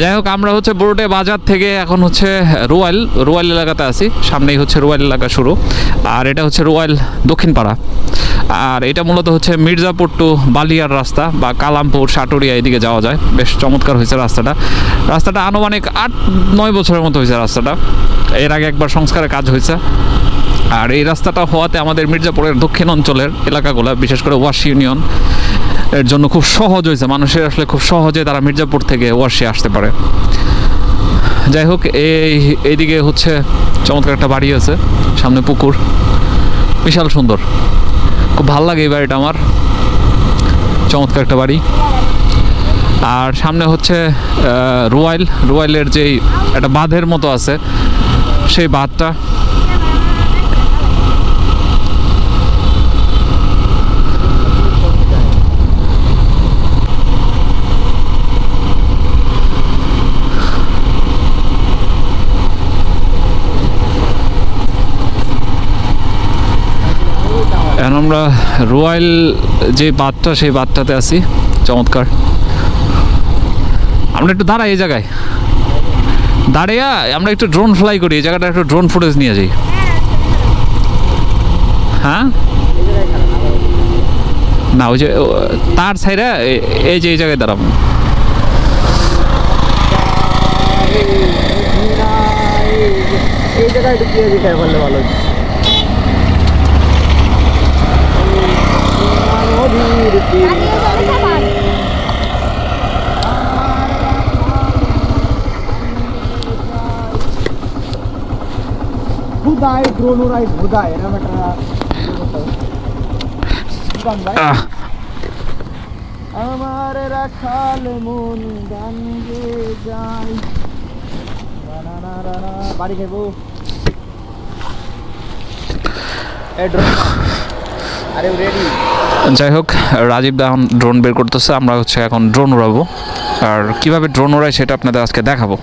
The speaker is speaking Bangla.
যাই হোক, আমরা হচ্ছে বোরোটে বাজার থেকে এখন হচ্ছে রোয়াল রোয়াল এলাকাতে আছি। সামনেই হচ্ছে রোয়াল এলাকা শুরু। আর এটা হচ্ছে রোয়াল দক্ষিণ পাড়া আর এটা মূলত হচ্ছে মির্জাপুর টু বালিয়ার রাস্তা বা কালামপুর, সাটুরিয়া এদিকে যাওয়া যায়। বেশ চমৎকার হয়েছে রাস্তাটা। রাস্তাটা আনুমানিক আট, নয় বছরের মতো হয়েছে রাস্তাটা। এর আগে একবার সংস্কারের কাজ হয়েছে। আর এই রাস্তাটা হওয়াতে আমাদের মির্জাপুরের দক্ষিণ অঞ্চলের এলাকাগুলো, বিশেষ করে ওয়াশ ইউনিয়ন এর জন্য খুব সহজ হয়েছে। মানুষের আসলে খুব সহজে তারা মির্জাপুর থেকে ওয়াশে আসতে পারে। যাই হোক, এই, এইদিকে হচ্ছে চমৎকার একটা বাড়ি আছে, সামনে পুকুর। বিশাল সুন্দর। খুব ভালো লাগে এই বাড়িটা আমার। চমৎকার একটা বাড়ি। আর সামনে হচ্ছে রোয়াইল। রোয়াইলের যেই একটা বাঁধের মতো আছে, সেই বাঁধটা আমরা রয়্যাল যে বাঁধটা, সেই বাঁধটাতে আছি। চমৎকার। আমরা একটু দাঁড়াই এই জায়গায়। দাঁড়িয়ে আমরা একটু ড্রোন ফ্লাই করি, এই জায়গাটা একটু ড্রোন ফুটেজ নিয়ে যাই। হ্যাঁ? না, ওই যে তার সাইডে এই যে, এই জায়গায় দাঁড়াবো। এই জায়গায় একটু ভালো হতো। নদীর তীরে ভুদাই ড্রোন উড়াই ভুদাই এরকম একটা গান ভাই আমার রাখাল মন গান গে যাই বাড়ি খাইবো। এ ড্রোন যাই হোক রাজীব দা এখন ড্রোন বের করতেছে আমরা হচ্ছে এখন ড্রোন উড়াবো। আর কীভাবে ড্রোন উড়াই সেটা আপনাদের আজকে দেখাবো।